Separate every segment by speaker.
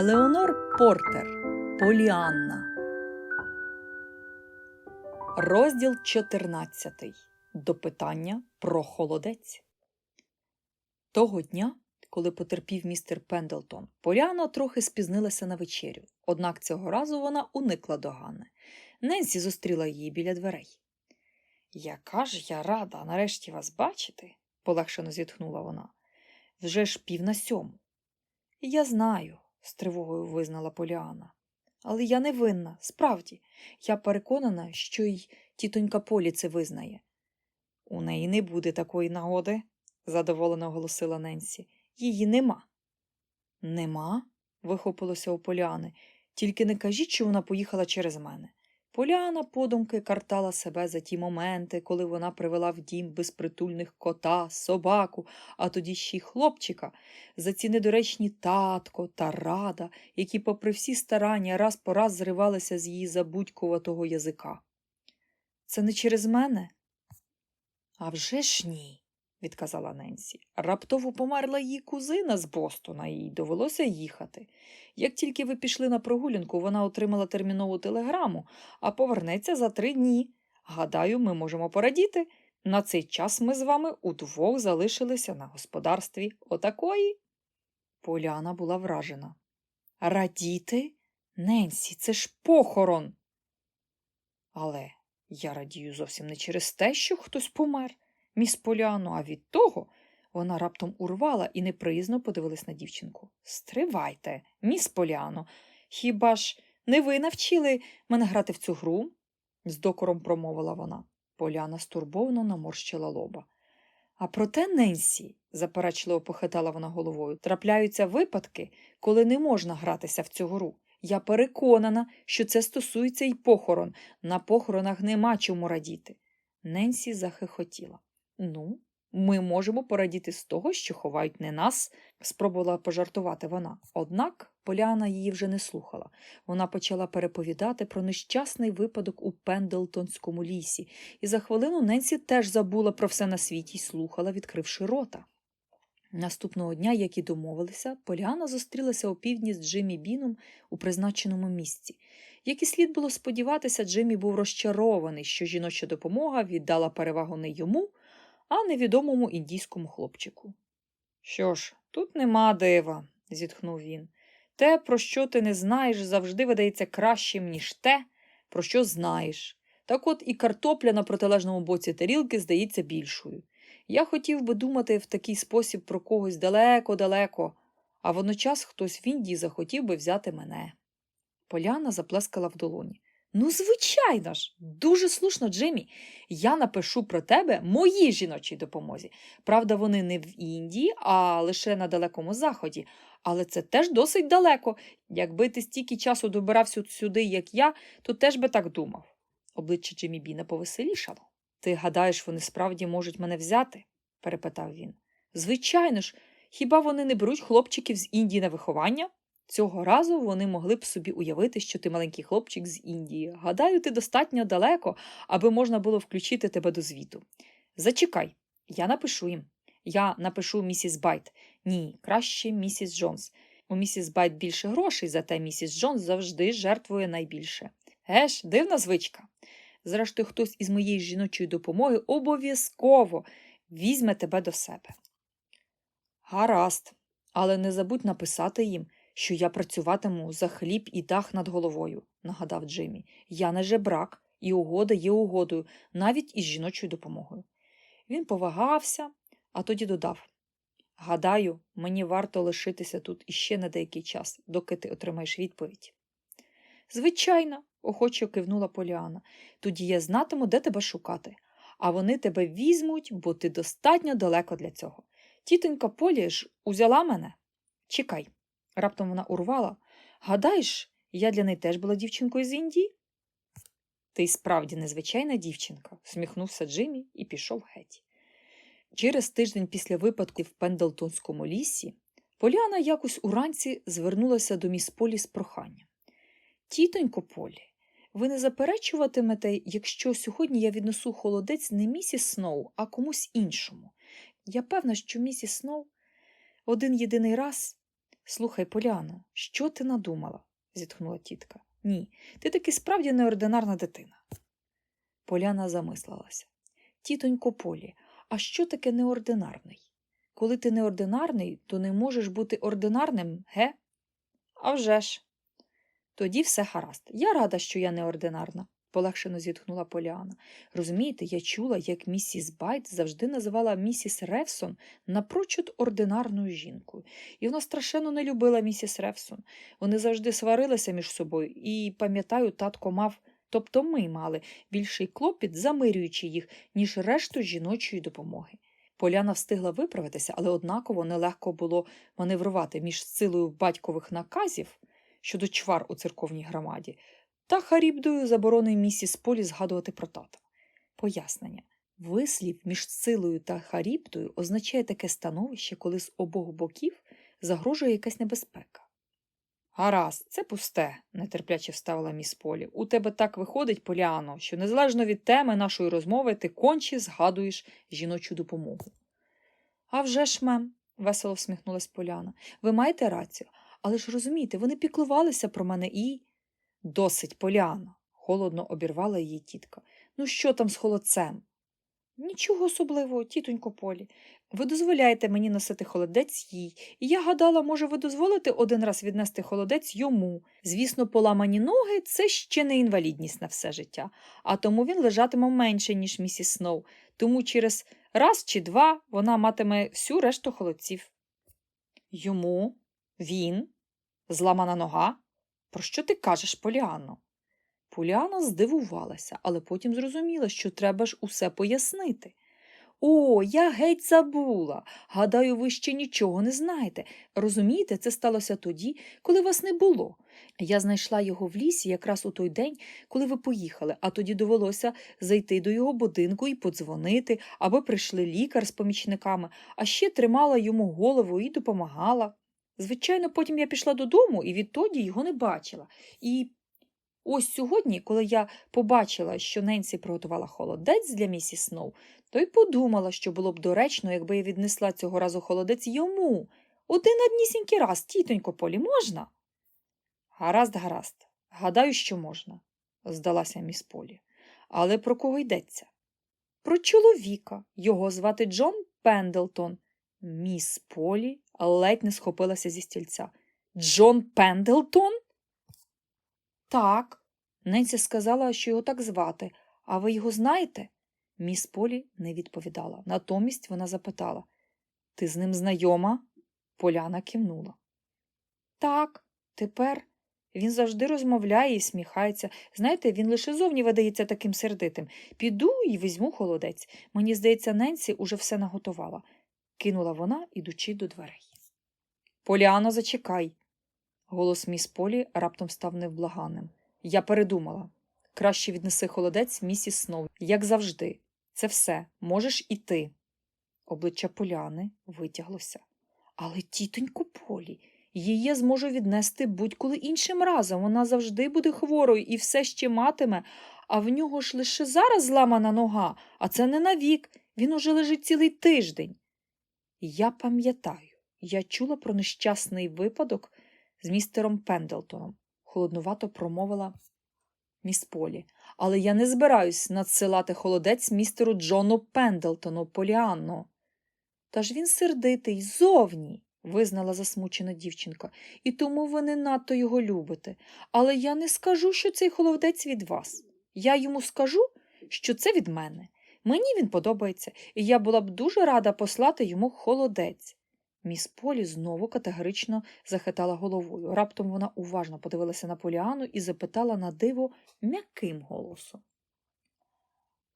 Speaker 1: Елеонор Портер Поліанна. Розділ 14. Допитання про холодець. Того дня, коли потерпів містер Пендлтон, Поліана трохи спізнилася на вечерю, однак цього разу вона уникла до Ганни. Ненсі зустріла її біля дверей. Яка ж я рада нарешті вас бачити, полегшено зітхнула вона. Вже ж пів на сьому. Я знаю, з тривогою визнала Поліана. Але я не винна, справді. Я переконана, що й тітонька Полі це визнає. У неї не буде такої нагоди, задоволено оголосила Ненсі. Її нема. Нема? вихопилося у Поліани. Тільки не кажіть, що вона поїхала через мене. Поляна подумки картала себе за ті моменти, коли вона привела в дім безпритульних кота, собаку, а тоді ще й хлопчика, за ці недоречні татко та рада, які, попри всі старання, раз по раз зривалися з її забудькуватого язика. Це не через мене? «А вже ж ні, відказала Ненсі. Раптово померла її кузина з Бостона, їй довелося їхати. Як тільки ви пішли на прогулянку, вона отримала термінову телеграму, а повернеться за три дні. Гадаю, ми можемо порадіти. На цей час ми з вами удвох залишилися на господарстві отакої. Поляна була вражена. Радіти? Ненсі, це ж похорон. Але я радію зовсім не через те, що хтось помер, міс Поляну, а від того вона раптом урвала і неприязно подивилась на дівчинку. Стривайте, міс Поляно, хіба ж не ви навчили мене грати в цю гру? з докором промовила вона. Поляна стурбовано наморщила лоба. А проте, Ненсі, заперечливо похитала вона головою, трапляються випадки, коли не можна гратися в цю гру. Я переконана, що це стосується й похорон. На похоронах нема чому радіти. Ненсі захихотіла. Ну, ми можемо порадіти з того, що ховають не нас, спробувала пожартувати вона. Однак Поляна її вже не слухала. Вона почала переповідати про нещасний випадок у Пендлтонському лісі, і за хвилину Ненсі теж забула про все на світі й слухала, відкривши рота. Наступного дня, як і домовилися, Поліана зустрілася опівдні з Джиммі Біном у призначеному місці. Як і слід було сподіватися, Джиммі був розчарований, що жіноча допомога віддала перевагу не йому, а невідомому індійському хлопчику. Що ж, тут нема дива, зітхнув він. Те, про що ти не знаєш, завжди видається кращим, ніж те, про що знаєш. Так от і картопля на протилежному боці тарілки здається більшою. Я хотів би думати в такий спосіб про когось далеко-далеко, а водночас хтось в Індії захотів би взяти мене. Поляна заплескала в долоні. Ну, звичайно ж, дуже слушно, Джиммі. Я напишу про тебе моїй жіночій допомозі. Правда, вони не в Індії, а лише на далекому заході. Але це теж досить далеко. Якби ти стільки часу добирався сюди, як я, то теж би так думав. Обличчя Джиммі Біна повеселішало. Ти гадаєш, вони справді можуть мене взяти? перепитав він. Звичайно ж, хіба вони не беруть хлопчиків з Індії на виховання? Цього разу вони могли б собі уявити, що ти маленький хлопчик з Індії. Гадаю, ти достатньо далеко, аби можна було включити тебе до звіту. Зачекай, я напишу їм. Я напишу місіс Байт. Ні, краще місіс Джонс. У місіс Байт більше грошей, зате місіс Джонс завжди жертвує найбільше. Геш, дивна звичка. Зрештою, хтось із моєї жіночої допомоги обов'язково візьме тебе до себе. Гаразд, але не забудь написати їм, що я працюватиму за хліб і дах над головою, нагадав Джиммі. Я не жебрак, і угода є угодою, навіть із жіночою допомогою. Він повагався, а тоді додав Гадаю, мені варто лишитися тут іще на деякий час, доки ти отримаєш відповідь. Звичайно, охоче кивнула Поліана. Тоді я знатиму, де тебе шукати, а вони тебе візьмуть, бо ти достатньо далеко для цього. Тітонька Полі ж узяла мене. Чекай. Раптом вона урвала. Гадаєш, я для неї теж була дівчинкою з Індії? Ти справді незвичайна дівчинка, сміхнувся Джиммі і пішов геть. Через тиждень після випадку в Пендлтонському лісі Поляна якось уранці звернулася до міс Полі з проханням. Тітонько Полі, ви не заперечуватимете, якщо сьогодні я віднесу холодець не місіс Сноу, а комусь іншому. Я певна, що місіс Сноу один єдиний раз Слухай, Поляно, що ти надумала? зітхнула тітка. Ні, ти таки справді неординарна дитина. Поляна замислилася. Тітонько Полі, а що таке неординарний? Коли ти неординарний, то не можеш бути ординарним, ге? «А вже ж!» Тоді все гаразд. Я рада, що я неординарна, полегшено зітхнула Поліана. Розумієте, я чула, як місіс Байт завжди називала місіс Ревсон напрочуд ординарною жінкою. І вона страшенно не любила місіс Ревсон. Вони завжди сварилися між собою, і, пам'ятаю, татко мав, тобто ми мали більший клопіт, замирюючи їх, ніж решту жіночої допомоги. Поляна встигла виправитися, але однаково нелегко було маневрувати між силою батькових наказів щодо чвар у церковній громаді та харібдою заборони місіс Полі згадувати про тата. Пояснення. Вислів між силою та харібдою означає таке становище, коли з обох боків загрожує якась небезпека. Гаразд, це пусте, нетерпляче вставила міс Полі. У тебе так виходить, Поліано, що незалежно від теми нашої розмови ти конче згадуєш жіночу допомогу. «А вже ж, мем, весело всміхнулась Поляна. Ви маєте рацію, але ж розумієте, вони піклувалися про мене і. Досить, Поляна, холодно обірвала її тітка. Ну що там з холодцем? Нічого особливого, тітонько Полі. Ви дозволяєте мені носити холодець їй, і я гадала, може, ви дозволите один раз віднести холодець йому. Звісно, поламані ноги це ще не інвалідність на все життя, а тому він лежатиме менше, ніж місіс Сноу, тому через раз чи два вона матиме всю решту холодців. Йому? Він? Зламана нога? Про що ти кажеш, Поліанно? Поліана здивувалася, але потім зрозуміла, що треба ж усе пояснити. О, я геть забула. Гадаю, ви ще нічого не знаєте. Розумієте, це сталося тоді, коли вас не було. Я знайшла його в лісі якраз у той день, коли ви поїхали, а тоді довелося зайти до його будинку і подзвонити, аби прийшли лікар з помічниками, а ще тримала йому голову і допомагала. Звичайно, потім я пішла додому і відтоді його не бачила. І ось сьогодні, коли я побачила, що Ненсі приготувала холодець для місіс Сноу, то й подумала, що було б доречно, якби я віднесла цього разу холодець йому. Один однісінький раз, тітонько Полі, можна? Гаразд, гаразд. Гадаю, що можна, здалася міс Полі. Але про кого йдеться? Про чоловіка. Його звати Джон Пендлтон. Міс Полі ледь не схопилася зі стільця. Джон Пендлтон? Так. Ненсі сказала, що його так звати. А ви його знаєте? Міс Полі не відповідала. Натомість вона запитала Ти з ним знайома? Поляна кивнула. Так, тепер він завжди розмовляє і сміхається. Знаєте, він лише зовні видається таким сердитим. Піду і візьму холодець. Мені здається, Ненсі уже все наготувала, кинула вона, ідучи до дверей. Поляно, зачекай. Голос міс Полі раптом став невблаганним. Я передумала. Краще віднеси холодець місіс Сноу, як завжди. Це все, можеш іти. Обличчя Поляни витяглося. Але, тітонько Полі, її я зможу віднести будь-коли іншим разом. Вона завжди буде хворою і все ще матиме, а в нього ж лише зараз зламана нога, а це не навік. Він уже лежить цілий тиждень. Я пам'ятаю, я чула про нещасний випадок з містером Пендлтоном, холоднувато промовила міс Полі. Але я не збираюсь надсилати холодець містеру Джону Пендлтону Поліанно. Та ж він сердитий зовні, визнала засмучена дівчинка, і тому ви не надто його любите. Але я не скажу, що цей холодець від вас. Я йому скажу, що це від мене. Мені він подобається, і я була б дуже рада послати йому холодець. Міс Полі знову категорично захитала головою. Раптом вона уважно подивилася на Поліану і запитала на диво м'яким голосом.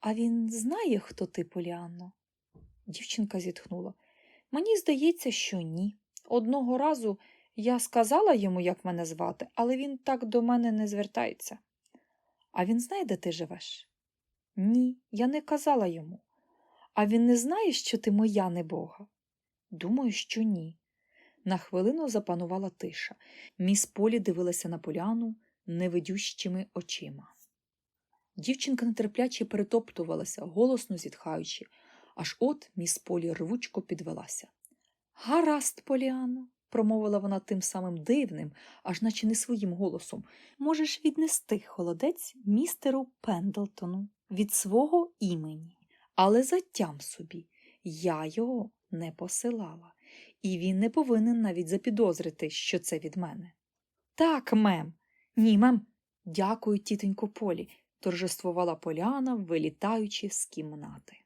Speaker 1: А він знає, хто ти, Поліанно? Дівчинка зітхнула. Мені здається, що ні. Одного разу я сказала йому, як мене звати, але він так до мене не звертається. А він знає, де ти живеш? Ні, я не казала йому. А він не знає, що ти моя небога? Думаю, що ні. На хвилину запанувала тиша. Міс Полі дивилася на поляну невидющими очима. Дівчинка нетерпляче перетоптувалася, голосно зітхаючи, аж от міс Полі рвучко підвелася. Гаразд, Поліано, промовила вона тим самим дивним, аж наче не своїм голосом. Можеш віднести холодець містеру Пендлтону від свого імені, але затям собі, я його не посилала, і він не повинен навіть запідозрити, що це від мене. Так, мем. Ні, мем. Дякую, тітонько Полі, торжествувала Поляна, вилітаючи з кімнати.